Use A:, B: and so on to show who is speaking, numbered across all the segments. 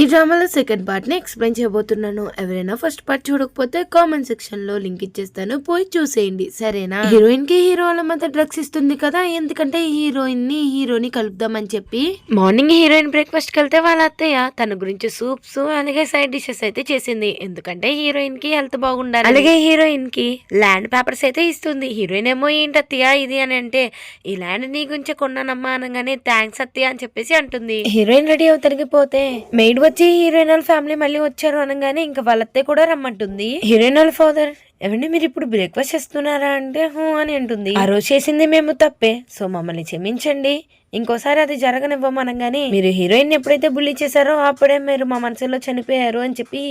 A: ఈ డ్రామాలో సెకండ్ పార్ట్ని ఎక్స్ప్లెయిన్ చేయబోతున్నాను. ఎవరైనా ఫస్ట్ పార్ట్ చూడకపోతే కామెంట్ సెక్షన్లో లింక్ ఇచ్చేస్తాను. పోయి చూసేయండి. సరేనా? హీరోయిన్కి హీరో వాళ్ళ మధ్య డ్రగ్స్ ఇస్తుంది కదా ఎందుకంటే హీరోయిన్ని హీరోని కలుపుదామని చెప్పి. మార్నింగ్ హీరోయిన్ బ్రేక్ఫాస్ట్ వెళ్తే వాళ్ళ అత్తయ్య తన గురించి సూప్స్ అలాగే సైడ్ డిషెస్ అయితే చేసింది. ఎందుకంటే హీరోయిన్కి హెల్త్ బాగుండాలి. అలాగే హీరోయిన్కి ల్యాండ్ పేపర్స్ అయితే ఇస్తుంది. హీరోయిన్ ఏమో ఏంటి అత్తయ్య ఇది అని అంటే ఈ ల్యాండ్ నీ గురించి కొన్నానమ్మా అనగానే థ్యాంక్స్ అత్తయ్య అని చెప్పేసి అంటుంది. హీరోయిన్ రెడీ అవుతానికి పోతే మెయిడ్ వచ్చి హీరోయిన్ వాళ్ళ ఫ్యామిలీ మళ్ళీ వచ్చారు అనగానే ఇంకా వాళ్ళ అత్తయ్య కూడా రమ్మంటుంది. హీరోయిన్ వాళ్ళ ఫాదర్? ఏమండి మీరు ఇప్పుడు బ్రేక్ఫాస్ట్ చేస్తున్నారా అంటే హూ అని అంటుంది. ఆ రోజు చేసింది మేము తప్పే సో మమ్మల్ని క్షమించండి. ఇంకోసారి అది జరగనివ్వమనగానే మీరు హీరోయిన్ ఎప్పుడైతే బుల్లి చేశారో అప్పుడే మీరు మా మనసులో చనిపోయారు అని చెప్పి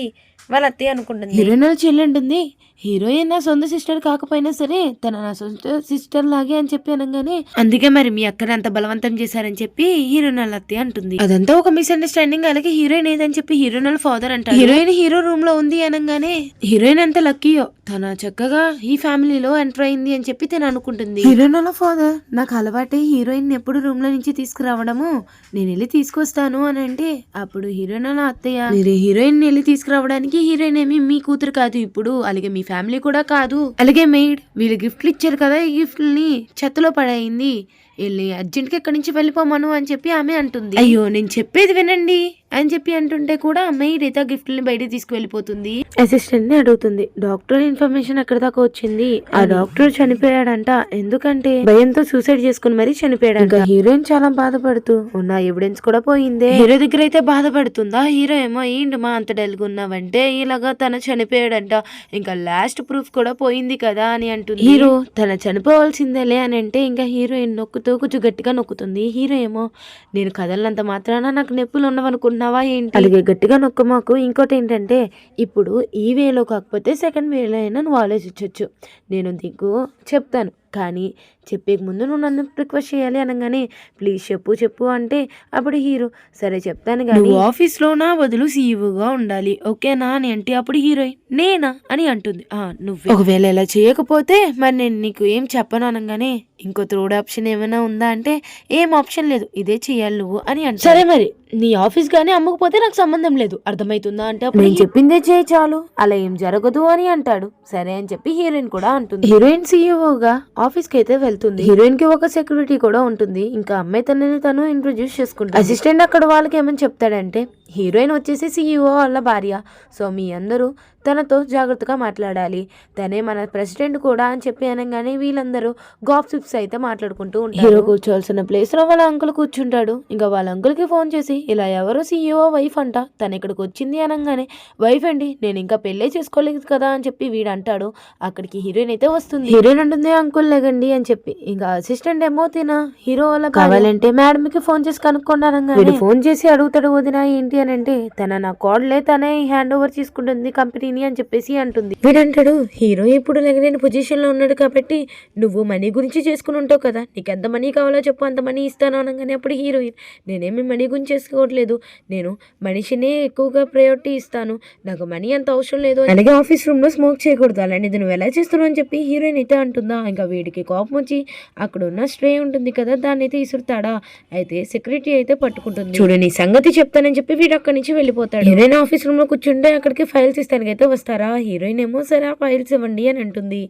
A: వాళ్ళ అత్తయ్య అనుకుంటుంది. హీరోయిన్ వాళ్ళ చెల్లి హీరోయిన్ నా సొంత సిస్టర్ కాకపోయినా సరే తన నా సొంత సిస్టర్ లాగే అని చెప్పి అనగానే అందుకే మరి మీ అక్కని అంత బలవంతం చేశారని చెప్పి హీరోయిన్ వాళ్ళ అత్తయ్య అంటుంది. అదంతా ఒక మిస్అండర్స్టాండింగ్ అలాగే హీరోయిన్ ఏదని చెప్పి హీరోయిన్ వాళ్ళ ఫాదర్ అంటారు హీరోయిన్ హీరో రూమ్లో ఉంది అనగానే హీరోయిన్ ఎంత లక్కీయో తన చక్కగా ఈ ఫ్యామిలీలో ఎంటర్ అయింది అని చెప్పి తను అనుకుంటుంది. హీరోయిన్ వాళ్ళ ఫాదర్ నాకు అలవాటే హీరోయిన్ ఎప్పుడు రూమ్లో నుంచి తీసుకురావడము నేను వెళ్ళి తీసుకొస్తాను అని అంటే అప్పుడు హీరోయిన్ అలా అత్తయ్య మీరు హీరోయిన్ వెళ్ళి తీసుకురావడానికి హీరోయిన్ ఏమి మీ కూతురు కాదు ఇప్పుడు అలాగే మీ ఫ్యామిలీ కూడా కాదు. అలాగే మెయిడ్ వీళ్ళు గిఫ్ట్లు ఇచ్చారు కదా ఈ గిఫ్ట్ని చెత్తలో పడైంది వెళ్ళి అర్జెంట్గా ఇక్కడి నుంచి వెళ్ళిపోమను అని చెప్పి ఆమె అంటుంది. అయ్యో నేను చెప్పేది వినండి అని చెప్పి అంటుంటే కూడా మెయిడ్ అయితే గిఫ్ట్ని బయటికి తీసుకువెళ్ళిపోతుంది. అసిస్టెంట్ని అడుగుతుంది డాక్టర్ ఇన్ఫర్మేషన్ ఎక్కడ దాకా వచ్చింది? ఆ డాక్టర్ చనిపోయాడంట ఎందుకంటే? భయంతో సూసైడ్ చేసుకుని మరీ చనిపోయాడంట. హీరోయిన్ చాలా బాధపడుతూ ఉన్న ఎవిడెన్స్ కూడా పోయిందే. హీరో దగ్గర అయితే బాధపడుతుందా? హీరో ఏమో ఏంటి మా అంత డల్గా ఉన్నావంటే ఇలాగా తన చనిపోయాడంట ఇంకా లాస్ట్ ప్రూఫ్ కూడా పోయింది కదా అని అంటుంది. హీరో తన చనిపోవాల్సిందేలే అని అంటే ఇంకా హీరోయిన్ నొక్కుతూ కొంచెం గట్టిగా నొక్కుతుంది. హీరో ఏమో నేను కదలనంత మాత్రాన నాకు నొప్పులు ఉన్నవనుకున్నావా ఏంటి? అలాగే గట్టిగా నొక్క మాకు. ఇంకోటి ఏంటంటే ఇప్పుడు ఈ వేలో కాకపోతే సెకండ్ వేలో అయినా నువ్వు ఆలోచించవచ్చు నేను నీకు చెప్తాను. కానీ చెప్పే ముందు నువ్వు నన్ను రిక్వెస్ట్ చేయాలి అనగానే ప్లీజ్ చెప్పు చెప్పు అంటే అప్పుడు హీరో సరే చెప్తాను కానీ ఆఫీస్లో నా బదులు సీఈఓగా ఉండాలి. ఓకేనా? అని అంటే అప్పుడు హీరోయిన్ నేనా? అని అంటుంది. నువ్వు. ఒకవేళ ఇలా చేయకపోతే మరి నేను నీకు ఏం చెప్పను అనగానే ఇంకో థర్డ్ ఆప్షన్ ఏమైనా ఉందా? అంటే ఏం ఆప్షన్ లేదు. ఇదే చేయాలి నువ్వు అని అంటే సరే మరి. నీ ఆఫీస్ గానీ అమ్మకపోతే నాకు సంబంధం లేదు. అర్థమవుతుందా అంటే అప్పుడు నేను చెప్పిందే చేయి చాలు. అలా ఏం జరగదు అని అంటాడు. సరే అని చెప్పి హీరోయిన్ కూడా అంటుంది. హీరోయిన్ సీఈఓగా ఆఫీస్కి అయితే వెళ్తుంది హీరోయిన్కి ఒక సెక్యూరిటీ కూడా ఉంటుంది. ఇంకా అమ్మాయి తనని తను ఇంట్రొడ్యూస్ చేసుకుంటుంది. అసిస్టెంట్ అక్కడ వాళ్ళకి ఏమని చెప్తాడంటే హీరోయిన్ వచ్చేసి సీఈఓ వాళ్ళ భార్య. సో మీ అందరూ తనతో జాగ్రత్తగా మాట్లాడాలి. తనే మన ప్రెసిడెంట్ కూడా అని చెప్పి అనగానే వీళ్ళందరూ గాప్సిప్స్ అయితే మాట్లాడుకుంటూ ఉంటారు. హీరో కూర్చోవలసిన ప్లేస్లో వాళ్ళ అంకుల్ కూర్చుంటాడు. ఇంకా వాళ్ళ అంకుల్కి ఫోన్ చేసి ఇలా ఎవరో సీఈఓ వైఫ్ అంట? తను ఇక్కడికి వచ్చింది అనగానే వైఫ్ అండి నేను ఇంకా పెళ్ళే చేసుకోలేదు కదా అని చెప్పి వీడు అంటాడు. అక్కడికి హీరోయిన్ అయితే వస్తుంది. హీరోయిన్ అంటుంది అంకుల్ లేగండి అని చెప్పి. ఇంకా అసిస్టెంట్ ఏమో తిన హీరో వాళ్ళ కావాలంటే మేడం కి ఫోన్ చేసి కనుక్కున్నాను వీడు ఫోన్ చేసి అడుగుతాడు వదిన ఏంటి అని అంటే తన నా కోడలే తనే హ్యాండ్ ఓవర్ తీసుకుంటుంది కంపెనీని అని చెప్పేసి అంటుంది. వీడంటాడు హీరో ఇప్పుడు లేని పొజిషన్లో ఉన్నాడు కాబట్టి నువ్వు మనీ గురించి చేసుకుని ఉంటావు కదా. నీకు ఎంత మనీ కావాలో చెప్పు. అంత మనీ ఇస్తాను అనగానే అప్పుడు హీరోయిన్ నేనేమి మనీ గురించి చేసుకోవట్లేదు. నేను మనిషినే ఎక్కువగా ప్రయారిటీ ఇస్తాను. నాకు మనీ అంత అవసరం లేదు. అలాగే ఆఫీస్ రూమ్లో స్మోక్ చేయకూడదు. అలాంటిది నువ్వు ఎలా చేస్తున్నావు? అని చెప్పి హీరోయిన్ అయితే అంటుందా. ఇంకా వీడికి కోపం వచ్చి అక్కడ ఉన్న స్ట్రే ఉంటుంది కదా. దాన్ని అయితే ఇసురుతాడా? అయితే సెక్యూరిటీ అయితే పట్టుకుంటుంది. చూడు నీ సంగతి చెప్తానని చెప్పి వీడు అక్కడి నుంచి వెళ్ళిపోతాడు. హీరోయిన్ ఆఫీస్ రూమ్లో కూర్చుంటే అక్కడికి ఫైల్స్ ఇస్తానికి అయితే వస్తారా? హీరోయిన్ ఏమో సరే ఆ ఫైల్స్ ఇవ్వండి అని అంటుంది.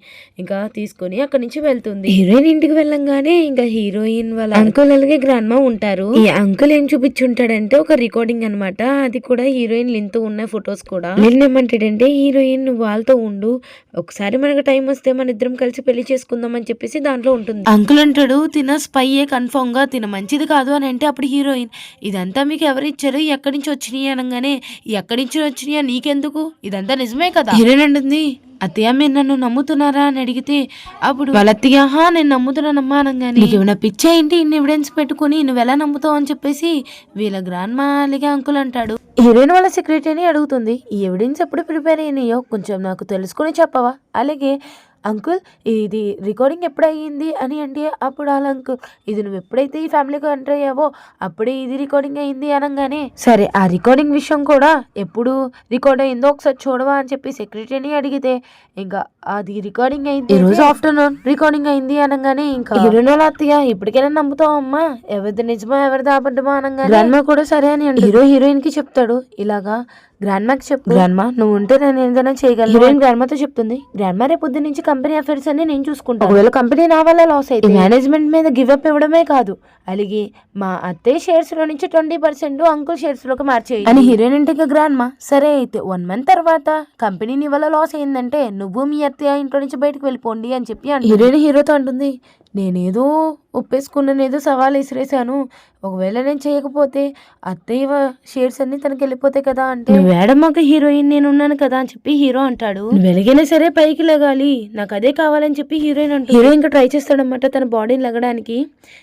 A: ఇంకా తీసుకొని అక్కడి నుంచి వెళ్తుంది. హీరోయిన్ ఇంటికి వెళ్ళంగానే ఇంకా హీరోయిన్ వాళ్ళ అంకుల్ అలాగే గ్రాండ్ మా ఉంటారు. ఈ అంకుల్ ఏం చూపించుంటాడంటే ఒక రికార్డింగ్ అన్నమాట. అది కూడా హీరోయిన్ లింతో ఉన్న ఫొటోస్ కూడా. వీళ్ళని ఏమంటాడంటే హీరోయిన్ వాళ్ళతో ఉండు. ఒకసారి మనకు టైం వస్తే మన ఇద్దరం కలిసి పెళ్ళి చేసుకుందాం అని చెప్పేసి దాంట్లో ఉంటుంది. అంకుల్ అంటాడు తిన స్పైయే కన్ఫర్మ్గా తిన. మంచిది కాదు అని అంటే అప్పుడు హీరోయిన్ ఇదంతా మీకు ఎవరు ఇచ్చారు? ఎక్కడి నుంచి వచ్చినాయి అనగానే ఎక్కడి నుంచి వచ్చినాయా నీకెందుకు? ఇదంతా నిజమే కదా? హీరోయిన్ అంటుంది అత్తయ్య మీరు నన్ను నమ్ముతున్నారా? అని అడిగితే అప్పుడు వాళ్ళ అత్తయ్య "హా, నేను నమ్ముతున్నానమ్మా అనగానే ఏమైనా పిచ్చ ఏంటి? ఇన్ని ఎవిడెన్స్ పెట్టుకుని నువ్వు ఎలా నమ్ముతావు? అని చెప్పేసి వీళ్ళ గ్రాండ్ మా అలాగే అంకుల్ అంటాడు. హీరోయిన్ వాళ్ళ సెక్రటరీని అడుగుతుంది ఈ ఎవిడెన్స్ ఎప్పుడు ప్రిపేర్ అయినాయో కొంచెం నాకు తెలుసుకుని చెప్పవా? అలాగే అంకుల్ ఇది రికార్డింగ్ ఎప్పుడయ్యింది అని అంటే అప్పుడు వాళ్ళ అంకుల్ ఇది నువ్వు ఎప్పుడైతే ఈ ఫ్యామిలీకి ఎంటర్ అయ్యావో అప్పుడే ఇది రికార్డింగ్ అయింది అనగానే. సరే ఆ రికార్డింగ్ విషయం కూడా ఎప్పుడు రికార్డ్ అయిందో ఒకసారి చూడవా? అని చెప్పి సెక్రటరీని అడిగితే ఇంకా
B: అది రికార్డింగ్ అయింది ఈ రోజు ఆఫ్టర్నూన్ రికార్డింగ్ అయింది అనగానే ఇంకా హీరోయిన్ వాళ్ళ అత్తయ్య ఇప్పటికైనా నమ్ముతావు అమ్మా. ఎవరిది నిజమో ఎవరిది అబద్ధమో అనగానే గ్రాండ్ మా కూడా సరే అని. హీరో హీరోయిన్కి చెప్తాడు. ఇలాగా గ్రాండ్ మాకి చెప్పు. గ్రాండ్ మా నువ్వు ఉంటే నేను ఏదైనా చేయగలను హీరోయిన్ గ్రాండ్ మాతో చెప్తుంది. గ్రాండ్ మా రేపు పొద్దు నుంచి కంపెనీ అఫైర్స్ అన్ని నేను చూసుకుంటాను ఒకవేళ కంపెనీ నా వల్ల లాస్ అయితే మేనేజ్మెంట్ మీద గివ్ అప్ ఇవ్వడమే కాదు. అలాగే మా అత్తయ్య షేర్స్లో నుంచి ట్వంటీ పర్సెంట్ అంకుల్ షేర్స్లోకి మార్చేయి. అని హీరోయిన్ ఇంటికి గ్రాండ్ మా సరే అయితే వన్ మంత్ తర్వాత కంపెనీ నీ వల్ల లాస్ అయిందంటే నువ్వు మీ అత్తయ్య ఇంట్లో నుంచి బయటకు వెళ్ళిపోండి అని చెప్పి హీరోయిన్ హీరోతో అంటుంది నేనేదో ఒప్పేసుకున్నాను ఏదో సవాల్ విసిరేసాను ఒకవేళ నేను చేయకపోతే అత్తయ్య షేర్స్ అన్ని తనకి వెళ్ళిపోతాయి కదా అంటే? వేడమ్మక హీరోయిన్ నేను ఉన్నాను కదా అని చెప్పి హీరో అంటాడు. వెలిగినా సరే పైకి లగాలి. నాకు అదే కావాలని చెప్పి హీరోయిన్ అంటాడు హీరో ఇంకా ట్రై చేస్తాడనమాట తన బాడీని లగడానికి.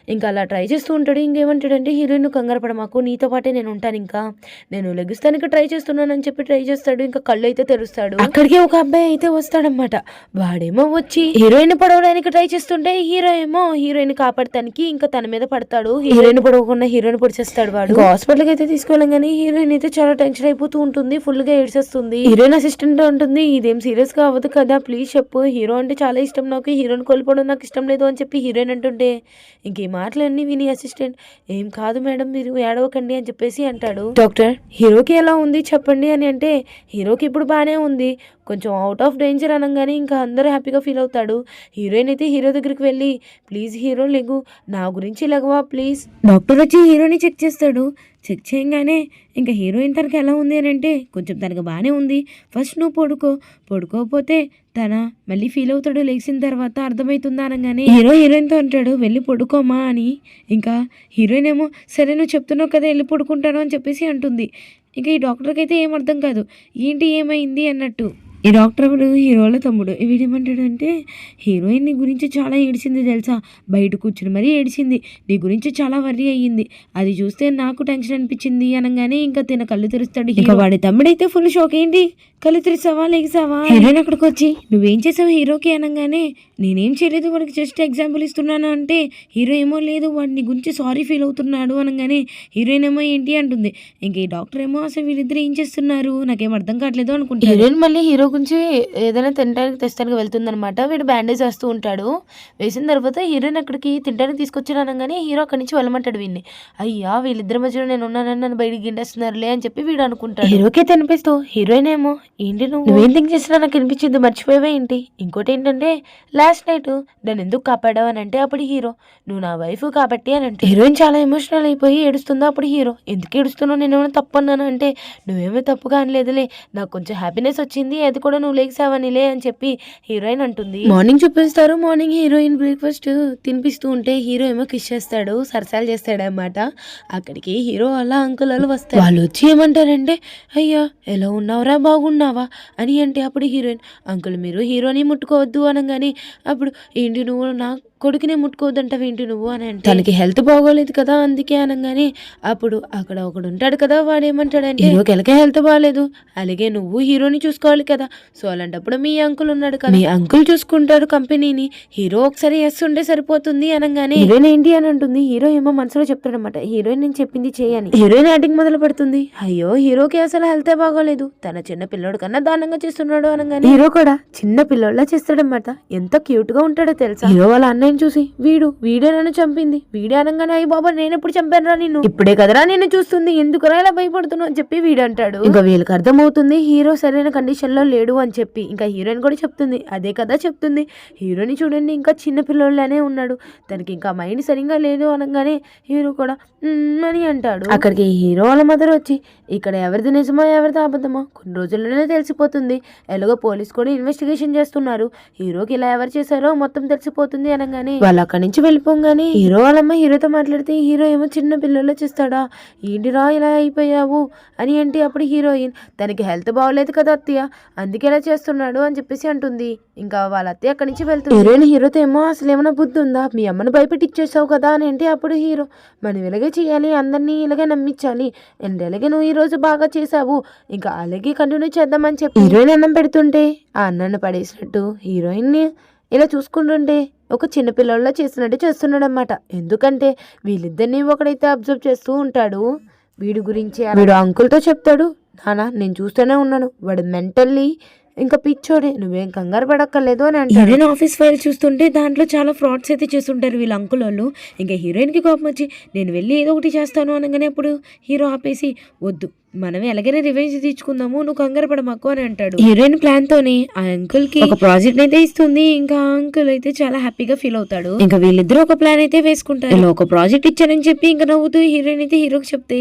B: ఇంకా అలా ట్రై చేస్తూ ఉంటాడు. ఇంకేమంటాడంటే హీరోయిన్ కంగారు పడమాకు. నీతో పాటే నేను ఉంటాను ఇంకా. నేను లెగిస్తానికి ట్రై చేస్తున్నాను అని చెప్పి ట్రై చేస్తాడు. ఇంకా కళ్ళు అయితే తెరుస్తాడు. అక్కడికి ఒక అబ్బాయి అయితే వస్తాడనమాట వాడేమో వచ్చి హీరోయిన్ పడవడానికి ట్రై చేస్తుంటే హీరో ఏమో హీరోయిన్ కాపాడటానికి ఇంకా తన మీద పడతాడు. హీరోయిన్ పడవకుండా హీరోయిన్ పొడిచేస్తాడు వాడు. హాస్పిటల్కి అయితే తీసుకెళ్ళాం కానీ హీరోయిన్ అయితే చాలా టెన్షన్ అయిపోతూ ఉంటుంది ఫుల్గా ఏడ్చేస్తుంది. హీరోయిన్ అసిస్టెంట్ ఉంటుంది ఇదేం సీరియస్గా అవ్వదు కదా ప్లీజ్ చెప్పు. హీరో అంటే చాలా ఇష్టం నాకు హీరోయిన్ కోల్పోవడం నాకు ఇష్టం లేదు అని చెప్పి హీరోయిన్ అంటుంటే ఇంక మాటలన్నీ విని అసిస్టెంట్ ఏం కాదు మేడం మీరు ఏడవకండి అని చెప్పేసి అంటాడు. డాక్టర్? హీరోకి ఎలా ఉంది చెప్పండి అని అంటే హీరోకి ఇప్పుడు బాగానే ఉంది. కొంచెం అవుట్ ఆఫ్ డేంజర్ అనగానే ఇంకా అందరూ హ్యాపీగా ఫీల్ అవుతాడు. హీరోయిన్ అయితే హీరో దగ్గరికి వెళ్ళి ప్లీజ్ హీరో లెగు నా గురించి లెగవా ప్లీజ్ డాక్టర్ వచ్చి హీరోని చెక్ చేస్తాడు. చెక్ చేయగానే ఇంకా హీరోయిన్ తనకి ఎలా ఉంది అని అంటే కొంచెం తనకు బాగానే ఉంది. ఫస్ట్ నువ్వు పడుకో. పడుకోకపోతే తన మళ్ళీ ఫీల్ అవుతాడు లేచిన తర్వాత అర్థమవుతుందా అనగానే హీరో హీరోయిన్తో అంటాడు వెళ్ళి పడుకోమా అని. ఇంకా హీరోయిన్ ఏమో సరే నువ్వు చెప్తున్నావు కదా వెళ్ళి పడుకుంటాను అని చెప్పేసి అంటుంది. ఇంకా ఈ డాక్టర్కి అయితే ఏం అర్థం కాదు. ఏంటి ఏమైంది? అన్నట్టు. ఈ డాక్టర్ ఒకడు హీరోల తమ్ముడు వీడేమంటాడంటే హీరోయిన్ నీ గురించి చాలా ఏడిచింది తెలుసా? బయట కూర్చుని మరీ ఏడిచింది నీ గురించి చాలా వర్రీ అయ్యింది. అది చూస్తే నాకు టెన్షన్ అనిపించింది అనగానే ఇంకా తిన కళ్ళు తెరుస్తాడు ఇంకా వాడి తమ్ముడైతే ఫుల్ షాక్ ఏంటి? కళ్ళు తెరిసావా లేగిసావా హీరోయిన్ అక్కడికి వచ్చి నువ్వేం చేసావు హీరోకి? అనగానే నేనేం చేయలేదు వాడికి జస్ట్ ఎగ్జాంపుల్ ఇస్తున్నాను అంటే హీరో ఏమో లేదు వాడిని గురించి సారీ ఫీల్ అవుతున్నాడు అనగానే హీరోయిన్ ఏమో ఏంటి? అంటుంది. ఇంక ఈ డాక్టర్ ఏమో అసలు వీళ్ళిద్దరు ఏం చేస్తున్నారు? నాకేం అర్థం కావట్లేదు అనుకుంటా హీరోయిన్ మళ్ళీ హీరో గురించి ఏదైనా తినడానికి తెస్తానికి వెళ్తుందనమాట వీడు బ్యాండేజ్ వేస్తూ ఉంటాడు. వేసిన తర్వాత హీరోయిన్ అక్కడికి తినడానికి తీసుకొచ్చాను అనగానే హీరో అక్కడి నుంచి వెళ్ళమంటాడు వీడిని అయ్యా వీళ్ళిద్దరి మధ్యలో నేను ఉన్నానని నన్ను బయటికి గిండేస్తున్నారులే అని చెప్పి వీడు అనుకుంటాడు. హీరోకే తినిపిస్తూ హీరోయిన్ ఏమో ఏంటి నువ్వు? నువ్వేం థింక్ చేసినా నాకు అనిపించింది మర్చిపోయావే ఏంటి? ఇంకోటి ఏంటంటే లాస్ట్ నైట్ నన్ను ఎందుకు కాపాడావు? అని అంటే అప్పుడు హీరో నువ్వు నా వైఫ్ కాబట్టి అని అంటే. హీరోయిన్ చాలా ఎమోషనల్ అయిపోయి ఏడుస్తుందో అప్పుడు హీరో ఎందుకు ఏడుస్తున్నావు? నేను ఏమైనా తప్పు అన్నాను? అంటే నువ్వేమీ తప్పుగా అనలేదులే. నాకు కొంచెం హ్యాపీనెస్ వచ్చింది అది కూడా నువ్వు లేచావనిలే అని చెప్పి హీరోయిన్ అంటుంది. మార్నింగ్ చూపిస్తారు. మార్నింగ్ హీరోయిన్ బ్రేక్ఫాస్ట్ తినిపిస్తూ ఉంటే హీరో ఏమో కిష్ చేస్తాడు సరసాలు చేస్తాడు అక్కడికి హీరో వాళ్ళ అంకుల్ వాళ్ళు వస్తారు. వాళ్ళు వచ్చి ఏమంటారంటే అయ్యా ఎలా ఉన్నావురా? బాగున్నావా? అని అంటే అప్పుడు హీరోయిన్ అంకుల్ మీరు హీరోని ముట్టుకోవద్దు అనగానే అప్పుడు ఏంటి నువ్వు నా కొడుకునే ముట్టుకోవద్దంటావు ఏంటి నువ్వు అని అంటే తనకి హెల్త్ బాగోలేదు కదా అందుకే అనగానే అప్పుడు అక్కడ ఒకడు ఉంటాడు కదా వాడు ఏమంటాడంటే హీరోకి ఎలాగే హెల్త్ బాగాలేదు అలాగే నువ్వు హీరోని చూసుకోవాలి కదా. సో అలాంటప్పుడు మీ అంకుల్ ఉన్నాడు కదా. మీ అంకుల్ చూసుకుంటాడు కంపెనీని. హీరో ఒకసారి ఎస్ ఉంటే సరిపోతుంది అనగానే హీరోయిన్ ఏంటి అని అంటుంది. హీరో ఏమో మనసులో చెప్తాడనమాట హీరోయిన్ నేను చెప్పింది చేయని. హీరోయిన్ యాక్టింగ్ మొదలు పెడుతుంది. అయ్యో హీరోకి అసలు హెల్త్ బాగోలేదు. తన చిన్న పిల్లోడు కన్నా దారుణంగా చేస్తున్నాడు అనగానే హీరో కూడా చిన్న పిల్లోళ్ళ చేస్తాడనమాట ఎంత క్యూట్గా ఉంటాడో తెలుసా? హీరో వాళ్ళ అన్నయ్యని చూసి? వీడు వీడే నన్ను చంపింది. వీడే అనగానే అయ్యి బాబా నేను ఎప్పుడు చంపానురా నిన్ను? ఇప్పుడే కదరా నిన్ను చూస్తుంది. ఎందుకురా ఇలా భయపడుతున్నావు? అని చెప్పి వీడు అంటాడు ఇంకా వీళ్ళకి అర్థమవుతుంది హీరో సరైన కండిషన్లో లేడు అని చెప్పి. ఇంకా హీరోయిన్ కూడా చెప్తుంది అదే కదా చెప్తుంది. హీరోని చూడండి ఇంకా చిన్న పిల్లోళ్ళనే ఉన్నాడు. తనకి ఇంకా మైండ్ సరిగ్గా లేదు అనగానే హీరో కూడా అని అంటాడు. అక్కడికి హీరో వాళ్ళ మదర్ వచ్చి ఇక్కడ ఎవరిది నిజమో ఎవరిది అబద్ధమో కొన్ని రోజుల్లోనే తెలిసిపోతుంది. ఎలాగో పోలీస్ కూడా ఇన్వెస్టిగేషన్ చేస్తున్నారు. హీరోకి ఇలా ఎవరు చేశారో మొత్తం తెలిసిపోతుంది అనగానే వాళ్ళు అక్కడి నుంచి వెళ్ళిపోగానే. హీరో వాళ్ళమ్మ హీరోతో మాట్లాడితే హీరో ఏమో చిన్న పిల్లల్లో చేస్తాడా. ఏంటిరా ఇలా అయిపోయావు? అని అంటే అప్పుడు హీరోయిన్ తనకి హెల్త్ బాగోలేదు కదా అత్తయ్య అందుకే ఇలా చేస్తున్నాడు అని చెప్పేసి అంటుంది. ఇంకా వాళ్ళ అత్తయ్య అక్కడి నుంచి వెళ్తుంది. హీరోయిన్ హీరోతో ఏమో అసలు ఏమైనా బుద్ధి ఉందా? మీ అమ్మని భయపెట్టి ఇచ్చేసావు కదా అని అంటే అప్పుడు హీరో మనం ఇలాగే చేయాలి అందరినీ ఇలాగే నమ్మించాలి. అండ్ అలాగే నువ్వు ఈ రోజు బాగా చేసావు. ఇంకా అలాగే కంటిన్యూ చేద్దామని చెప్పి హీరోయిన్ అన్నం పెడుతుంటే ఆ అన్నాన్ని పడేసినట్టు హీరోయిన్ని ఇలా చూసుకుంటుంటే ఒక చిన్న పిల్లల్లో చేసినట్టు చేస్తున్నాడు అనమాట ఎందుకంటే వీళ్ళిద్దరిని ఒకడైతే అబ్జర్వ్ చేస్తూ ఉంటాడు. వీడి గురించి వీడు అంకుల్తో చెప్తాడు. నానా నేను చూస్తూనే ఉన్నాను. వాడు మెంటల్లీ ఇంకా పిచ్చోడే. నువ్వేం కంగారు పడక్కర్లేదు అని అంటే హీరోయిన్ ఆఫీస్ ఫైల్ చూస్తుంటే దాంట్లో చాలా ఫ్రాడ్స్ అయితే చేస్తుంటారు వీళ్ళ అంకుల్ వాళ్ళు ఇంకా హీరోయిన్కి కోపం వచ్చి నేను వెళ్ళి ఏదో ఒకటి చేస్తాను అనగానే అప్పుడు హీరో ఆపేసి వద్దు మనం ఎలాగైనా రివెంజ్ తీర్చుకుందాము నువ్వు కంగారు పడమాకు అని అంటాడు. హీరోయిన్ ప్లాన్ తోని ఆ అంకుల్కి ఒక ప్రాజెక్ట్ అయితే ఇస్తుంది ఇంకా అంకుల్ అయితే చాలా హ్యాపీగా ఫీల్ అవుతాడు. ఇంకా వీళ్ళిద్దరూ ఒక ప్లాన్ అయితే వేసుకుంటారు. ఇలా ఒక ప్రాజెక్ట్ ఇచ్చానని చెప్పి ఇంకా నవ్వుతూ హీరోయిన్ అయితే హీరోకి చెప్తే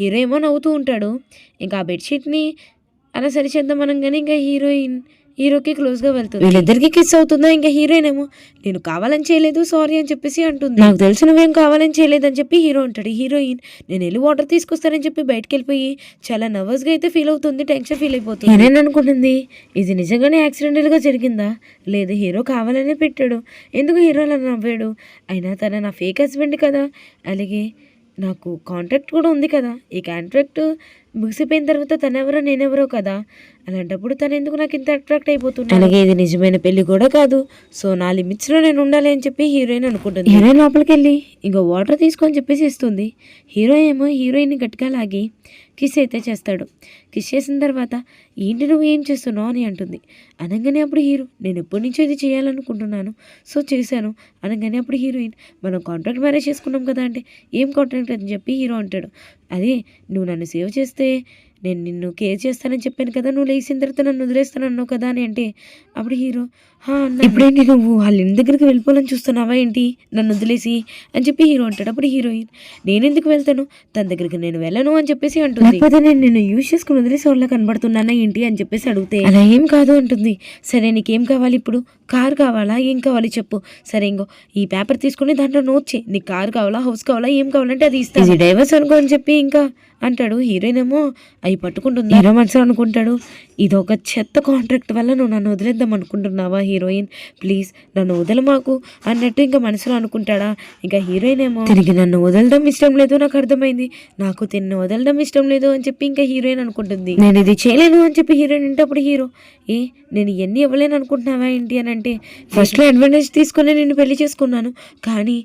B: హీరో ఏమో నవ్వుతూ ఉంటాడు. ఇంకా ఆ బెడ్షీట్ని అలా సరి చేద్దాం అనగానే ఇంకా హీరోయిన్ హీరోకి క్లోజ్గా వెళ్తుంది. వీళ్ళిద్దరికి కిస్ అవుతుందా? ఇంకా హీరోయిన్ ఏమో నేను కావాలని చేయలేదు సారీ అని చెప్పేసి అంటుంది. నాకు తెలిసి నువ్వేం కావాలని చేయలేదు అని చెప్పి హీరో అంటాడు. హీరోయిన్ నేను వెళ్ళి వాటర్ తీసుకొస్తానని చెప్పి బయటకు వెళ్ళిపోయి చాలా నర్వస్గా అయితే ఫీల్ అవుతుంది టెన్షన్ ఫీల్ అయిపోతుంది. నేనేం అనుకుంటుంది ఇది నిజంగానే యాక్సిడెంటల్గా జరిగిందా? లేదు హీరో కావాలనే పెట్టాడు. ఎందుకు హీరో అలా నవ్వాడు? అయినా తన నా ఫేక్ హస్బెండ్ కదా? అలాగే నాకు కాంట్రాక్ట్ కూడా ఉంది కదా? ఈ కాంట్రాక్ట్ ముగిసిపోయిన తర్వాత తనెవరో నేనెవరో కదా? అలాంటప్పుడు తను ఎందుకు నాకు ఇంత అట్రాక్ట్ అయిపోతుంది అలాగే ఇది నిజమైన పెళ్ళి కూడా కాదు. సో నా లిమిట్స్లో నేను ఉండాలి అని చెప్పి హీరోయిన్ అనుకుంటుంది. హీరోయిన్ లోపలికి వెళ్ళి ఇంకో వాటర్ తీసుకొని చెప్పేసి ఇస్తుంది. హీరో ఏమో హీరోయిన్ గట్టిగా లాగి కిస్ అయితే చేస్తాడు. కిస్ చేసిన తర్వాత ఏంటి నువ్వు ఏం చేస్తున్నావు? అని అంటుంది. అనగానే అప్పుడు హీరో నేను ఎప్పటి నుంచో ఇది చేయాలనుకుంటున్నాను. సో చేశాను. అనగానే అప్పుడు హీరోయిన్ మనం కాంట్రాక్ట్ మ్యారేజ్ చేసుకున్నాం కదా అంటే ఏం కాంట్రాక్ట్ అని చెప్పి హీరో అంటాడు. అదే నువ్వు నన్ను సేవ్ చేస్తే నేను నిన్ను కేర్ చేస్తానని చెప్పాను కదా నువ్వు లేచిన తర్వాత నన్ను వదిలేస్తాను అన్నావు కదా అని అంటే అప్పుడు హీరో ఇప్పుడేంటి నువ్వు వాళ్ళ ఇంటి దగ్గరికి వెళ్ళిపోవాలని చూస్తున్నావా ఏంటి? నన్ను వదిలేసి అని చెప్పి హీరో అంటాడు అప్పుడు హీరోయిన్ నేను ఎందుకు వెళ్తాను? తన దగ్గరికి నేను వెళ్ళను అని చెప్పేసి అంటుంది. లేకపోతే నేను నిన్ను యూజ్ చేసుకుని వదిలేసి వాళ్ళ కనబడుతున్నానా ఏంటి అని చెప్పేసి అడిగితే. అలా ఏం కాదు అంటుంది. సరే నీకేం కావాలి ఇప్పుడు? కార్ కావాలా? ఏం కావాలి చెప్పు. సరే ఇంకో ఈ పేపర్ తీసుకుని దాంట్లో నోట్ చేయి. నీకు కార్ కావాలా? హౌస్ కావాలా? ఏం కావాలంటే అది ఇస్తాను. డైవర్స్ అనుకో అని చెప్పి ఇంకా అంటాడు. హీరోయిన్ ఏమో అవి పట్టుకుంటుంది. హీరో మనసు అనుకుంటాడు. ఇది ఒక చెత్త కాంట్రాక్ట్ వల్ల నువ్వు నన్ను వదిలేద్దాం అనుకుంటున్నావా? హీరోయిన్ ప్లీజ్ నన్ను వదల మాకు అన్నట్టు ఇంకా మనసులో అనుకుంటాడా? ఇంకా హీరోయిన్ ఏమో తిరిగి నన్ను వదలడం ఇష్టం లేదు నాకు అర్థమైంది. నాకు తిన్ను వదలడం ఇష్టం లేదు అని చెప్పి ఇంకా హీరోయిన్ అనుకుంటుంది. నేను ఇది చేయలేను అని చెప్పి హీరోయిన్ అంటే అప్పుడు హీరో ఏ నేను ఇవన్నీ ఇవ్వలేను అనుకుంటున్నావా ఏంటి అని అంటే ఫస్ట్లో అడ్వాంటేజ్ తీసుకొని నేను పెళ్ళి చేసుకున్నాను. కానీ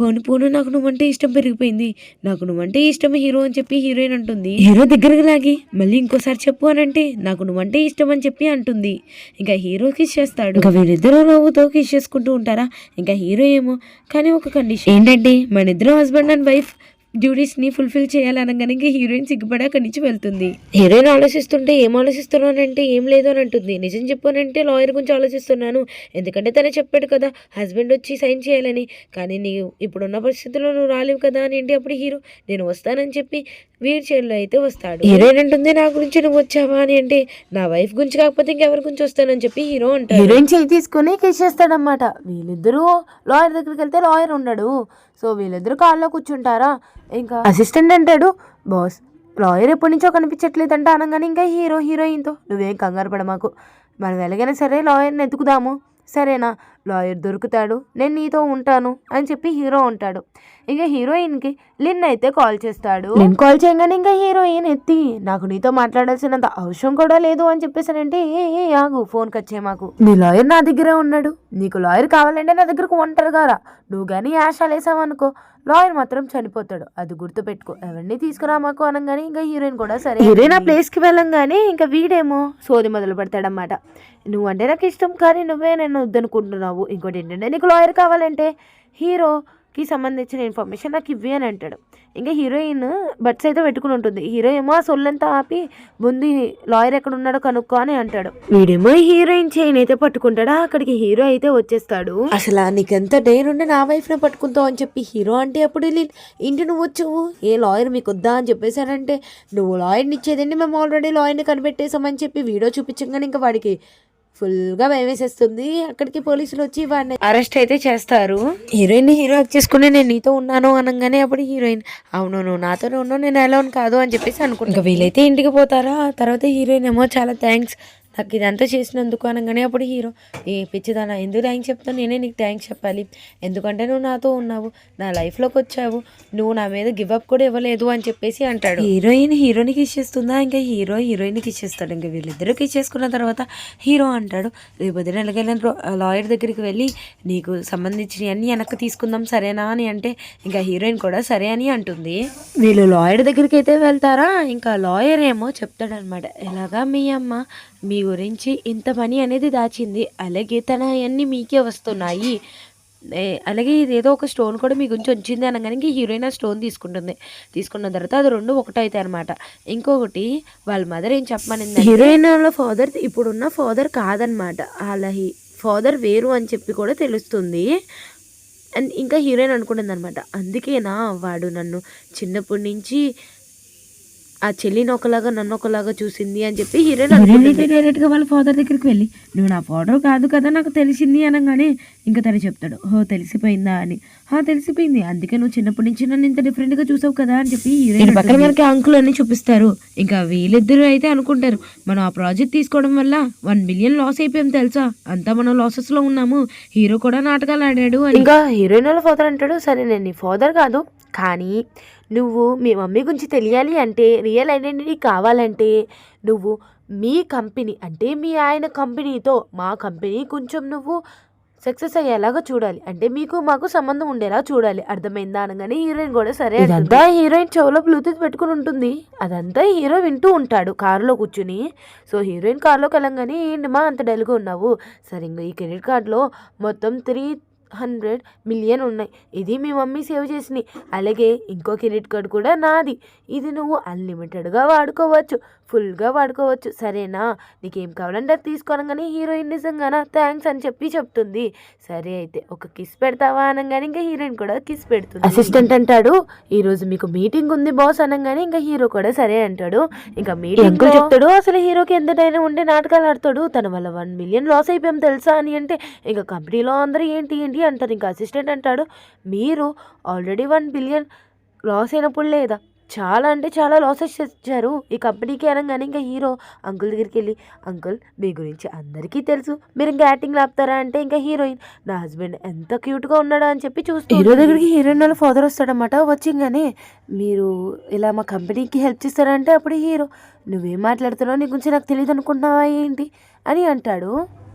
B: పోను పోను నాకు నువ్వంటే ఇష్టం పెరిగిపోయింది. నాకు నువ్వంటే ఇష్టం హీరో అని చెప్పి హీరోయిన్ అంటుంది. హీరో దగ్గరకు లాగి మళ్ళీ ఇంకోసారి చెప్పు అని అంటే నాకు నువ్వంటే ఇష్టం అని చెప్పి అంటుంది. ఇంకా హీరో కిస్ చేస్తాడు. ఇంకా వీరిద్దరూ నవ్వుతో కిస్ చేసుకుంటూ ఉంటారా? ఇంకా హీరో ఏమో కానీ ఒక కండిషన్ ఏంటంటే మన ఇద్దరు హస్బెండ్ అండ్ వైఫ్ డ్యూటీస్ని ఫుల్ఫిల్ చేయాలనగానే ఇంకా హీరోయిన్ సిగ్గుపడి అక్కడి నుంచి వెళ్తుంది. హీరోయిన్ ఆలోచిస్తుంటే ఏం ఆలోచిస్తున్నానంటే ఏం లేదు అని అంటుంది. నిజం చెప్పానంటే లాయర్ గురించి ఆలోచిస్తున్నాను. ఎందుకంటే తనే చెప్పాడు కదా హస్బెండ్ వచ్చి సైన్ చేయాలని. కానీ నీవు ఇప్పుడున్న పరిస్థితుల్లో నువ్వు రాలేవు కదా అని ఏంటి అప్పుడు హీరో? నేను వస్తానని చెప్పి వీల్ చైర్లో అయితే వస్తాడు. హీరోయిన్ అంటుంది నా గురించి నువ్వు వచ్చావా? అని అంటే నా వైఫ్ గురించి కాకపోతే ఇంకెవరి గురించి వస్తానని చెప్పి హీరో అంటాడు. హీరోయిన్ చేయి తీసుకుని కిస్ చేస్తాడనమాట వీళ్ళిద్దరూ లాయర్ దగ్గరికి వెళ్తే లాయర్ ఉండడు. సో వీళ్ళిద్దరు కాల్లో కూర్చుంటారా? ఇంకా అసిస్టెంట్ అంటాడు. బాస్ లాయర్ ఎప్పటి నుంచో కనిపించట్లేదంట అనగానే ఇంకా హీరో హీరోయిన్తో నువ్వేం కంగారు పడ మాకు మనం ఎలాగైనా సరే లాయర్ని ఎత్తుకుదాము. సరేనా లాయర్ దొరుకుతాడు నేను నీతో ఉంటాను అని చెప్పి హీరో ఉంటాడు. ఇంకా హీరోయిన్కి లిన్ అయితే కాల్ చేస్తాడు. లిన్ కాల్ చేయగానే ఇంకా హీరోయిన్ ఎత్తి నాకు నీతో మాట్లాడాల్సినంత అవసరం కూడా లేదు అని చెప్పేసానంటే ఏ ఏ ఆగు ఫోన్ కచ్చే మాకు. నీ లాయర్ నా దగ్గరే ఉన్నాడు. నీకు లాయర్ కావాలంటే నా దగ్గరకు ఒంటరిగా రా. నువ్వు కానీ యాషాలు వేసావనుకో లాయర్ మాత్రం చనిపోతాడు. అది గుర్తుపెట్టుకో. ఎవరిని తీసుకురా మాకు అనగానే ఇంకా హీరోయిన్ కూడా సరే హీరోయిన్ ఆ ప్లేస్కి వెళ్ళంగానే ఇంకా వీడేమో సోది మొదలు పెడతాడనమాట నువ్వంటే నాకు ఇష్టం కానీ నువ్వే నన్ను వద్దనుకుంటున్నావు. ఇంకోటి ఏంటంటే నీకు లాయర్ కావాలంటే కి సంబంధించిన ఇన్ఫర్మేషన్ నాకు ఇవ్వి అని అంటాడు. ఇంకా హీరోయిన్ బట్స్ అయితే పెట్టుకుని ఉంటుంది. హీరో ఏమో ఆ సొల్లంతా ఆపి ముందు లాయర్ ఎక్కడ ఉన్నాడో కనుక్కో అని అంటాడు. వీడేమో హీరోయిన్ చైన్ అయితే పట్టుకుంటాడా? అక్కడికి హీరో అయితే వచ్చేస్తాడు. అసలు నీకెంత డేర్ ఉండే నా వైఫ్ని పట్టుకుంటావు అని చెప్పి హీరో అంటే అప్పుడు ఇంటి నువ్వు వచ్చావు? ఏ లాయర్ మీకు వద్దా అని చెప్పేశారంటే నువ్వు లాయర్ని ఇచ్చేదండి. మేము ఆల్రెడీ లాయర్ని కనిపెట్టేసామని చెప్పి వీడియో చూపించగానే ఇంకా వాడికి ఫుల్గా భయం వేసేస్తుంది అక్కడికి పోలీసులు వచ్చి వాడిని అరెస్ట్ అయితే చేస్తారు. హీరోయిన్ హీరో యాక్ట్ చేసుకుని నేను నీతో ఉన్నాను అనగానే అప్పుడు హీరోయిన్ అవును నువ్వు నాతోనే ఉన్నావు నేను ఎలా కాదు అని చెప్పేసి అనుకుంటా వీలైతే ఇంటికి పోతారా? తర్వాత హీరోయిన్ ఏమో చాలా థ్యాంక్స్. నాకు ఇదంతా చేసినందుకు అనగానే అప్పుడు హీరో ఏ పిచ్చిదానా ఎందుకు థ్యాంక్స్ చెప్తాను నేనే నీకు థ్యాంక్స్ చెప్పాలి. ఎందుకంటే నువ్వు నాతో ఉన్నావు నా లైఫ్లోకి వచ్చావు. నువ్వు నా మీద గివ్ అప్ కూడా ఇవ్వలేదు అని చెప్పేసి అంటాడు. హీరోయిన్ హీరోనికి ఇచ్చేస్తుందా ఇంకా హీరో హీరోయిన్కి ఇచ్చేస్తాడు ఇంకా వీళ్ళిద్దరికి ఇచ్చేసుకున్న తర్వాత హీరో అంటాడు రేపు పొద్దున ఎలాగైనా లాయర్ దగ్గరికి వెళ్ళి నీకు సంబంధించిన అన్ని వెనక్కి తీసుకుందాం సరేనా? అని అంటే ఇంకా హీరోయిన్ కూడా సరే అని అంటుంది. వీళ్ళు లాయర్ దగ్గరికి అయితే వెళ్తారా? ఇంకా లాయర్ ఏమో చెప్తాడనమాట ఎలాగా మీ అమ్మ? మీ గురించి ఇంత మనీ అనేది దాచింది. అలాగే తన అవన్నీ మీకే వస్తున్నాయి. అలాగే ఇది ఏదో ఒక స్టోన్ కూడా మీ గురించి వచ్చింది అనగానే హీరోయిన్ ఆ స్టోన్ తీసుకుంటుంది. తీసుకున్న తర్వాత అది రెండు ఒకటైతాయి అనమాట. ఇంకొకటి వాళ్ళ మదర్ ఏం చెప్పమనింది హీరోయిన్ వాళ్ళ ఫాదర్ ఇప్పుడున్న ఫాదర్ కాదనమాట. వాళ్ళ ఫాదర్ వేరు అని చెప్పి కూడా తెలుస్తుంది. అండ్ ఇంకా హీరోయిన్ అనుకుంటుంది అనమాట అందుకేనా వాడు నన్ను చిన్నప్పటి నుంచి ఆ చెల్లిని ఒకలాగా నన్ను ఒకలాగా చూసింది అని చెప్పి హీరోయిన్ అనుకుంటుంది.
A: డైరెక్ట్గా వాళ్ళ ఫాదర్ దగ్గరికి వెళ్ళి నువ్వు నా ఫాదర్ కాదు కదా నాకు తెలిసింది అనగానే ఇంకా తను చెప్తాడు హో తెలిసిపోయిందా అని. హా తెలిసిపోయింది అందుకే నువ్వు చిన్నప్పటి నుంచి నన్ను ఇంత డిఫరెంట్గా చూసావు కదా అని చెప్పి హీరోయిన్
B: పక్కన మనకి అంకుల్ అన్ని చూపిస్తారు. ఇంకా వీళ్ళిద్దరూ అయితే అనుకుంటారు మనం ఆ ప్రాజెక్ట్ తీసుకోవడం వల్ల వన్ బిలియన్ లాస్ అయిపోయాం తెలుసా? అంతా మనం లాసెస్లో ఉన్నాము. హీరో కూడా నాటకాలు ఆడాడు అని. ఇంకా హీరోయిన్ వాళ్ళ ఫాదర్ అంటాడు సరే నేను నీ ఫాదర్ కాదు కానీ నువ్వు మీ మమ్మీ గురించి తెలియాలి అంటే రియల్ ఐడెంటిటీ కావాలంటే నువ్వు మీ కంపెనీ అంటే మీ ఆయన కంపెనీతో మా కంపెనీ కొంచెం నువ్వు సక్సెస్ అయ్యేలాగా చూడాలి. అంటే మీకు మాకు సంబంధం ఉండేలా చూడాలి. అర్థమైందా అనగానే హీరోయిన్ కూడా సరే ఇదంతా హీరోయిన్ చెవులో బ్లూటూత్ పెట్టుకుని ఉంటుంది. అదంతా హీరో వింటూ ఉంటాడు కారులో కూర్చుని. సో హీరోయిన్ కారులోకి వెళ్ళంగానే ఏంటి మా అంత డల్గా ఉన్నావు. సరే ఇంకా ఈ క్రెడిట్ కార్డులో మొత్తం త్రీ హండ్రెడ్ మిలియన్ ఉన్నాయి. ఇది మీ మమ్మీ సేవ్ చేసినాయి అలాగే ఇంకో క్రెడిట్ కార్డు కూడా నాది. ఇది నువ్వు అన్లిమిటెడ్గా వాడుకోవచ్చు. ఫుల్గా వాడుకోవచ్చు. సరేనా? నీకేం కావాలంటే అది తీసుకోనగానే హీరోయిన్ నిజంగానా? థ్యాంక్స్ అని చెప్పి చెప్తుంది. సరే అయితే ఒక కిస్ పెడతావా అనగానే ఇంకా హీరోయిన్ కూడా కిస్ పెడుతుంది. అసిస్టెంట్ అంటాడు. ఈ రోజు మీకు మీటింగ్ ఉంది బాస్ అనగానే ఇంకా హీరో కూడా సరే అంటాడు. ఇంకా మీటింగ్ చెప్తాడు అసలు హీరోకి ఎంతటైనా ఉండే నాటకాలు ఆడతాడు. తన వల్ల వన్ మిలియన్ లాస్ అయిపోయాం తెలుసా అని అంటే ఇంకా కంపెనీలో అందరూ ఏంటి ఏంటి? అంటారు. ఇంకా అసిస్టెంట్ అంటాడు మీరు ఆల్రెడీ వన్ బిలియన్ లాస్ అయినప్పుడు లేదా? చాలా అంటే చాలా లాసెస్ ఇచ్చారు ఈ కంపెనీకి అనగానే ఇంకా హీరో అంకుల్ దగ్గరికి వెళ్ళి అంకుల్ మీ గురించి అందరికీ తెలుసు. మీరు ఇంకా యాక్టింగ్ ఆపుతారా అంటే ఇంకా హీరోయిన్ నా హస్బెండ్ ఎంత క్యూట్గా ఉన్నాడా అని చెప్పి చూస్తూ హీరో దగ్గరికి హీరోయిన్ వాళ్ళ ఫాదర్ వస్తాడనమాట వచ్చింగానే మీరు ఇలా మా కంపెనీకి హెల్ప్ చేస్తారంటే అప్పుడు హీరో నువ్వేం మాట్లాడుతున్నావు? నీ గురించి నాకు తెలియదు అనుకుంటున్నావా ఏంటి? అని అంటాడు.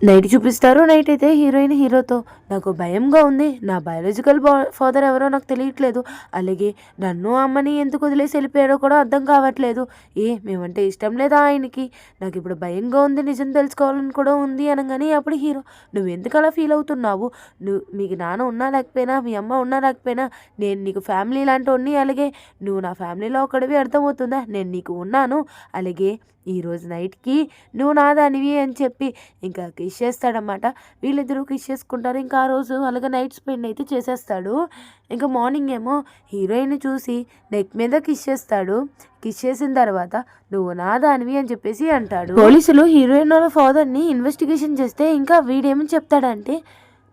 B: నైట్ చూపిస్తారు నైట్ అయితే హీరోయిన్ హీరోతో నాకు భయంగా ఉంది నా బయాలజికల్ ఫాదర్ ఎవరో నాకు తెలియట్లేదు అలాగే నన్ను అమ్మని ఎందుకు వదిలేసి వెళ్ళిపోయాడో కూడా అర్థం కావట్లేదు. ఏ మేమంటే ఇష్టం లేదా ఆయనకి? నాకు ఇప్పుడు భయంగా ఉంది నిజం తెలుసుకోవాలని కూడా ఉంది అనగానే అప్పుడు హీరో నువ్వు ఎందుకు అలా ఫీల్ అవుతున్నావు? నువ్వు మీకు నాన్న ఉన్నా లేకపోయినా మీ అమ్మ ఉన్నా లేకపోయినా నేను నీకు ఫ్యామిలీ లాంటి అలాగే నువ్వు నా ఫ్యామిలీలో ఒకటివి అర్థమవుతుందా? నేను నీకు ఉన్నాను అలాగే ఈ రోజు నైట్కి నువ్వు నాదానివి అని చెప్పి ఇంకా కిస్ చేస్తాడనమాట వీళ్ళిద్దరూ కిస్ చేసుకుంటారు. ఇంకా ఆ రోజు అలాగే నైట్ స్పెండ్ అయితే చేసేస్తాడు. ఇంకా మార్నింగ్ ఏమో హీరోయిన్ చూసి నెక్ మీద కిస్ చేస్తాడు. కిస్ చేసిన తర్వాత నువ్వు నాదానివి అని చెప్పేసి అంటాడు. పోలీసులు హీరోయిన్ వాళ్ళ ఫాదర్ని ఇన్వెస్టిగేషన్ చేస్తే ఇంకా వీడేమని చెప్తాడంటే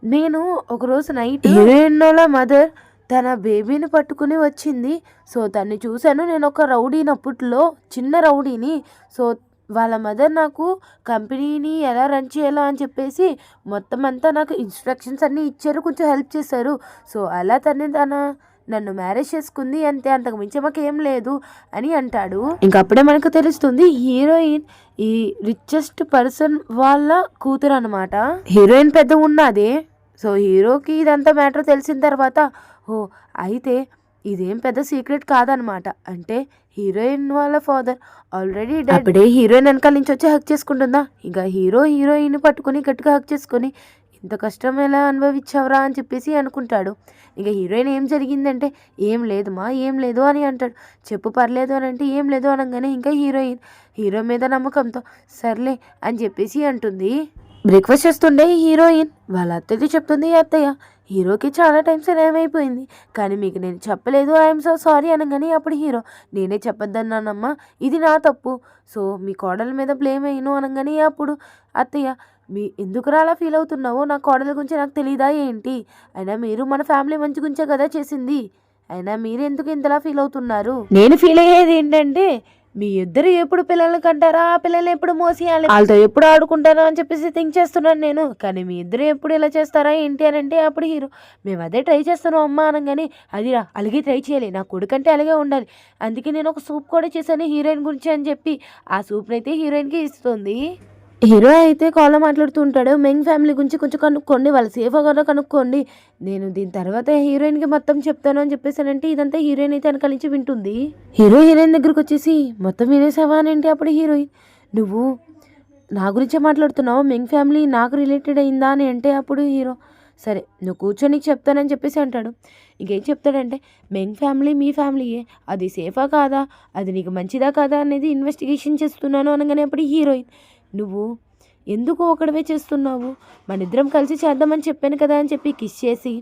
B: నేను ఒకరోజు నైట్ హీరోయిన్ వాళ్ళ మదర్ తన బేబీని పట్టుకుని వచ్చింది. సో తన్ని చూశాను. నేను ఒక రౌడీని అప్పట్లో చిన్న రౌడీని. సో వాళ్ళ మదర్ నాకు కంపెనీని ఎలా రన్ చేయాలో అని చెప్పేసి మొత్తం అంతా నాకు ఇన్స్ట్రక్షన్స్ అన్నీ ఇచ్చారు. కొంచెం హెల్ప్ చేశారు. సో అలా తన్ని తన నన్ను మ్యారేజ్ చేసుకుంది అంతే. అంతకు మించి మాకేం లేదు అని అంటాడు. ఇంకప్పుడే మనకు తెలుస్తుంది హీరోయిన్ ఈ రిచెస్ట్ పర్సన్ వాళ్ళ కూతురు అనమాట హీరోయిన్ పెద్ద ఉన్నదే. సో హీరోకి ఇదంతా మ్యాటర్ తెలిసిన తర్వాత ఓ అయితే ఇదేం పెద్ద సీక్రెట్ కాదనమాట. అంటే హీరోయిన్ వాళ్ళ ఫాదర్ ఆల్రెడీ అప్పుడే హీరోయిన్ వెనకాల నుంచి వచ్చి హక్ చేసుకుంటుందా? ఇంకా హీరో హీరోయిన్ పట్టుకుని గట్టిగా హక్ చేసుకొని ఇంత కష్టం ఎలా అనుభవించావురా అని చెప్పేసి అనుకుంటాడు. ఇంకా హీరోయిన్ ఏం జరిగిందంటే ఏం లేదు మా ఏం లేదు అని అంటాడు. చెప్పు పర్లేదు అని అంటే ఏం లేదు అనగానే ఇంకా హీరోయిన్ హీరో మీద నమ్మకంతో సర్లే అని చెప్పేసి అంటుంది. బ్రేక్ఫాస్ట్ చేస్తుండే హీరోయిన్. వాళ్ళ అత్తయ్య చెప్తుంది అత్తయ్య హీరోకి చాలా టైం అయిపోయింది కానీ మీకు నేను చెప్పలేదు ఐఎమ్ సో సారీ అనగానే అప్పుడు హీరో నేనే చెప్పొద్దన్నానమ్మా ఇది నా తప్పు. సో మీ కోడల మీద బ్లేమ్ అయ్యను అనగానే అప్పుడు అత్తయ్య మీ ఎందుకురా అలా ఫీల్ అవుతున్నావో నా కోడల గురించి నాకు తెలియదా ఏంటి? అయినా మీరు మన ఫ్యామిలీ మంచి గురించే కదా చేసింది. అయినా మీరు ఎందుకు ఇంతలా ఫీల్ అవుతున్నారు? నేను ఫీల్ అయ్యేది ఏంటంటే మీ ఇద్దరు ఎప్పుడు పిల్లల్ని కంటారా? ఆ పిల్లల్ని ఎప్పుడు మోసేయాలి? వాళ్ళతో ఎప్పుడు ఆడుకుంటారా? అని చెప్పేసి థింక్ చేస్తున్నాను నేను. కానీ మీ ఇద్దరు ఎప్పుడు ఇలా చేస్తారా ఏంటి అని అంటే అప్పుడు హీరో మేము అదే ట్రై చేస్తున్నాం అమ్మ అనగానే అదిరా అలాగే ట్రై చేయాలి. నా కొడుకంటే అలాగే ఉండాలి. అందుకే నేను ఒక సూప్ కూడా చేశాను హీరోయిన్ గురించి అని చెప్పి ఆ సూప్ని అయితే హీరోయిన్కి ఇస్తుంది. హీరో అయితే కాల్లో మాట్లాడుతూ ఉంటాడు మెంగ్ ఫ్యామిలీ గురించి కొంచెం కనుక్కోండి. వాళ్ళు సేఫ్ కూడా కనుక్కోండి. నేను దీని తర్వాత హీరోయిన్కి మొత్తం చెప్తాను అని చెప్పేసానంటే ఇదంతా హీరోయిన్ అయితే వెనకాల నుంచి వింటుంది. హీరో హీరోయిన్ దగ్గరకు వచ్చేసి మొత్తం వినేసావా అని అంటే అప్పుడు హీరోయిన్ నువ్వు నా గురించే మాట్లాడుతున్నావు? మెంగ్ ఫ్యామిలీ నాకు రిలేటెడ్ అయిందా? అని అంటే అప్పుడు హీరో సరే నువ్వు కూర్చొని నీకు చెప్తానని చెప్పేసి అంటాడు. ఇంకేం చెప్తాడంటే మెంగ్ ఫ్యామిలీ మీ ఫ్యామిలీయే. అది సేఫా కాదా? అది నీకు మంచిదా కాదా? అనేది ఇన్వెస్టిగేషన్ చేస్తున్నాను అనగానే అప్పుడు హీరోయిన్ నువ్వు ఎందుకు ఒకడవే చేస్తున్నావు? మన ఇద్దరం కలిసి చేద్దామని చెప్పాను కదా అని చెప్పి కిస్ చేసి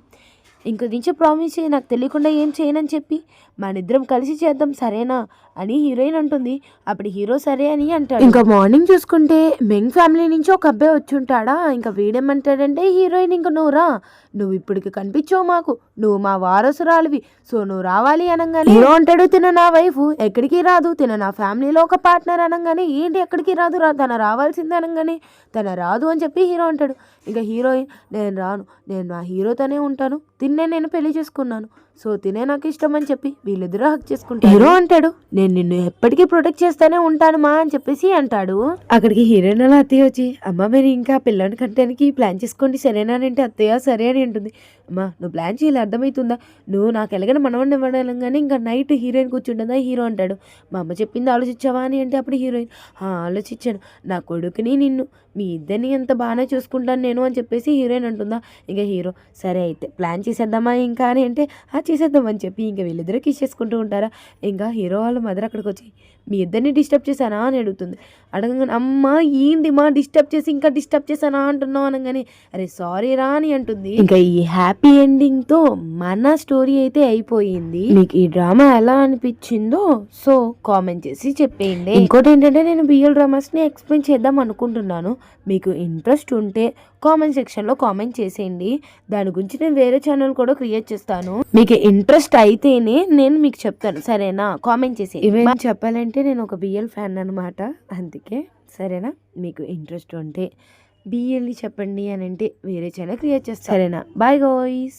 B: ఇంక నుంచి ప్రామిస్ చేయి నాకు తెలియకుండా ఏం చేయనని చెప్పి మన ఇద్దరం కలిసి చేద్దాం సరేనా? అని హీరోయిన్ అంటుంది. అప్పుడు హీరో సరే అని అంటాడు. ఇంకా మార్నింగ్ చూసుకుంటే మెంగ్ ఫ్యామిలీ నుంచి ఒక అబ్బాయి వచ్చి ఉంటాడా? ఇంకా వీడేమంటాడంటే హీరోయిన్ ఇంక నువ్వు రా. నువ్వు ఇప్పటికి కనిపించావు మాకు. నువ్వు మా వారసురాలివి. సో నువ్వు రావాలి అనగానే హీరో అంటాడు తిన నా వైఫ్. ఎక్కడికి రాదు. తిన నా ఫ్యామిలీలో ఒక పార్ట్నర్ అనగానే. ఏంటి ఎక్కడికి రాదు? రా. తన రావాల్సిందే అనగానే. తన రాదు అని చెప్పి హీరో అంటాడు. ఇంకా హీరోయిన్ నేను రాను. నేను నా హీరోతోనే ఉంటాను. తిన్నే నేను పెళ్ళి చేసుకున్నాను. సో తినే నాకు ఇష్టం అని చెప్పి వీళ్ళిద్దరూ హక్ చేసుకుంటారు. హీరో అంటాడు నేను నిన్ను ఎప్పటికీ ప్రొటెక్ట్ చేస్తానే ఉంటాను మా అని చెప్పేసి అంటాడు. అక్కడికి హీరోయిన్ అలా అత్తయ్య వచ్చి అమ్మ మీరు ఇంకా పిల్లని కట్టడానికి ప్లాన్ చేసుకోండి సరేనా? అని అంటే అత్తయ్య సరే అని అంటుంది. అమ్మా నువ్వు ప్లాన్ చేయాలి అర్థమవుతుందా నువ్వు నాకు ఎలాగైనా మనవడిని ఇవ్వడం కానీ ఇంకా నైట్ హీరోయిన్ కూర్చుంటుందా హీరో అంటాడు. మా అమ్మ చెప్పింది ఆలోచించావా అని అంటే అప్పుడు హీరోయిన్ ఆలోచించాను. నా కొడుకుని నిన్ను మీ ఇద్దరిని ఎంత బాగానే చూసుకుంటాను నేను అని చెప్పేసి హీరోయిన్ అంటుందా. ఇంకా హీరో సరే అయితే ప్లాన్ చేసేద్దామా ఇంకా? అని అంటే ఆ చేసేద్దాం అని చెప్పి ఇంకా వీళ్ళిద్దరూ కిస్ చేసుకుంటూ ఉంటారా. ఇంకా హీరో వాళ్ళ మదర్ అక్కడికి వచ్చి మీ ఇద్దరిని డిస్టర్బ్ చేశానా? అని అడుగుతుంది. అడగంగానే అమ్మ ఏంది మా డిస్టర్బ్ చేసి ఇంకా డిస్టర్బ్ చేశానా? అంటున్నావు అనగానే అరే సారీ రా అని అంటుంది. ఇంకా ఈ హ్యాపీ ఎండింగ్తో మన స్టోరీ అయితే అయిపోయింది. మీకు ఈ డ్రామా ఎలా అనిపించిందో సో కామెంట్ చేసి చెప్పేయండి. ఇంకోటి ఏంటంటే నేను బిఎల్ డ్రామాస్ని ఎక్స్ప్లెయిన్ చేద్దాం అనుకుంటున్నాను. మీకు ఇంట్రెస్ట్ ఉంటే కామెంట్ సెక్షన్లో కామెంట్ చేసేయండి. దాని గురించి నేను వేరే ఛానల్ కూడా క్రియేట్ చేస్తాను. మీకు ఇంట్రెస్ట్ అయితేనే నేను మీకు చెప్తాను. సరేనా? కామెంట్ చేసి ఇవేం చెప్పాలంటే నేను ఒక బిఎల్ ఫ్యాన్ అనమాట అందుకే సరేనా? మీకు ఇంట్రెస్ట్ ఉంటే. బిఎల్ని చెప్పండి అని అంటే వేరే ఛానల్ క్రియేట్ చేస్తారు. సరేనా? బాయ్ గోయిస్